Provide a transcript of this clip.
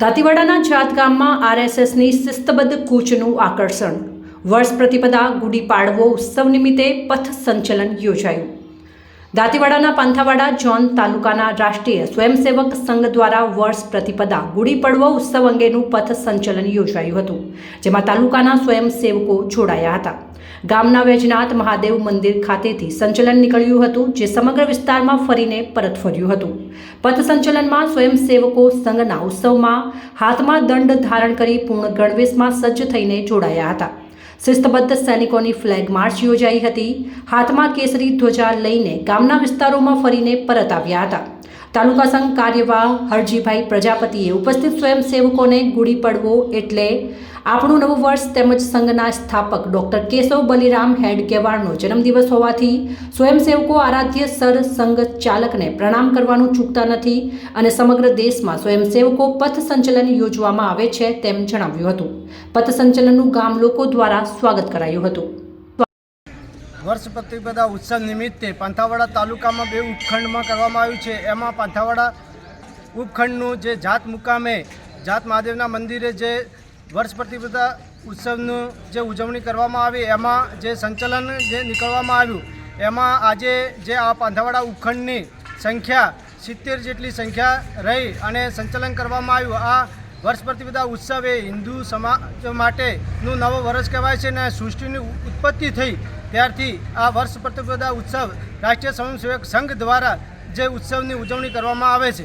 દાંતીવાડાના જાત ગામમાં આરએસએસની શિસ્તબદ્ધ કૂચનું આકર્ષણ. વર્ષ પ્રતિપદા ગુડી પાડવો ઉત્સવ નિમિત્તે પથ સંચલન યોજાયું. દાંતીવાડાના પાંથાવાડા જોન તાલુકાના રાષ્ટ્રીય સ્વયંસેવક સંઘ દ્વારા વર્ષ પ્રતિપદા ગુડી પડવો ઉત્સવ અંગેનું પથ સંચલન યોજાયું હતું, જેમાં તાલુકાના સ્વયંસેવકો જોડાયા હતા. ગામના વૈજનાથ મહાદેવ મંદિર ખાતેથી સંચલન નીકળ્યું હતું, જે સમગ્ર વિસ્તારમાં ફરીને પરત ફર્યું હતું. પથ સંચલનમાં સ્વયંસેવકો સંઘના ઉત્સવમાં હાથમાં દંડ ધારણ કરી પૂર્ણ ગણવેશમાં સજ્જ થઈને જોડાયા હતા. શિસ્તબદ્ધ સૈનિકોની ફ્લેગ માર્ચ યોજાઈ હતી. હાથમાં કેસરી ધ્વજા લઈને ગામના વિસ્તારોમાં ફરીને પરત આવ્યા હતા. તાલુકા સંઘ કાર્યવાહ હરજીભાઈ પ્રજાપતિએ ઉપસ્થિત સ્વયંસેવકોને ગુડી પડવો એટલે આપણું નવું વર્ષ તેમજ સંઘના સ્થાપક ડોક્ટર કેશવ બલિરામ હેડગેવારનો જન્મદિવસ હોવાથી સ્વયંસેવકો આરાધ્ય સર સંઘ ચાલકને પ્રણામ કરવાનું ચૂકતા નથી અને સમગ્ર દેશમાં સ્વયંસેવકો પથ સંચલન યોજવામાં આવે છે તેમ જણાવ્યું હતું. પથ સંચલનનું ગામ લોકો દ્વારા સ્વાગત કરાયું હતું. વર્ષ પ્રતિપદા ઉત્સવ નિમિત્તે પાંથાવાડા તાલુકામાં બે ઉપખંડમાં કરવામાં આવ્યું છે. એમાં પાંથાવાડા ઉપખંડનું જે જાત મુકામે, જાત મહાદેવના મંદિરે જે વર્ષ પ્રતિપદા ઉત્સવનું જે ઉજવણી કરવામાં આવી, એમાં જે સંચલન જે નીકળવામાં આવ્યું, એમાં આજે જે આ પાંથાવાડા ઉપખંડની સંખ્યા સિત્તેર જેટલી સંખ્યા રહી અને સંચલન કરવામાં આવ્યું. આ વર્ષ પ્રતિપદા ઉત્સવ એ હિન્દુ સમાજ માટેનું નવો વર્ષ કહેવાય છે અને સૃષ્ટિની ઉત્પત્તિ થઈ ત્યારથી આ વર્ષ પ્રતિપદા ઉત્સવ રાષ્ટ્રીય સ્વયંસેવક સંઘ દ્વારા જે ઉત્સવની ઉજવણી કરવામાં આવે છે.